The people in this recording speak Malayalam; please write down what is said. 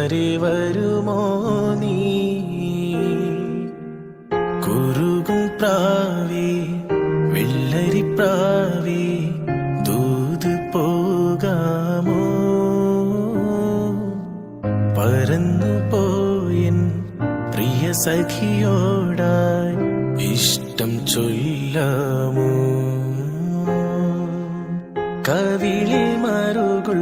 ചാരി വരുമോ നീ? കുറുകും പ്രാവി വെള്ളരി പ്രാവി ദൂത് പോകാമോ? പരന്നു പോയൻ പ്രിയ സഖിയോടായി ഇഷ്ടം ചൊല്ലാമോ? കവിളിൽ മറുകുള്ള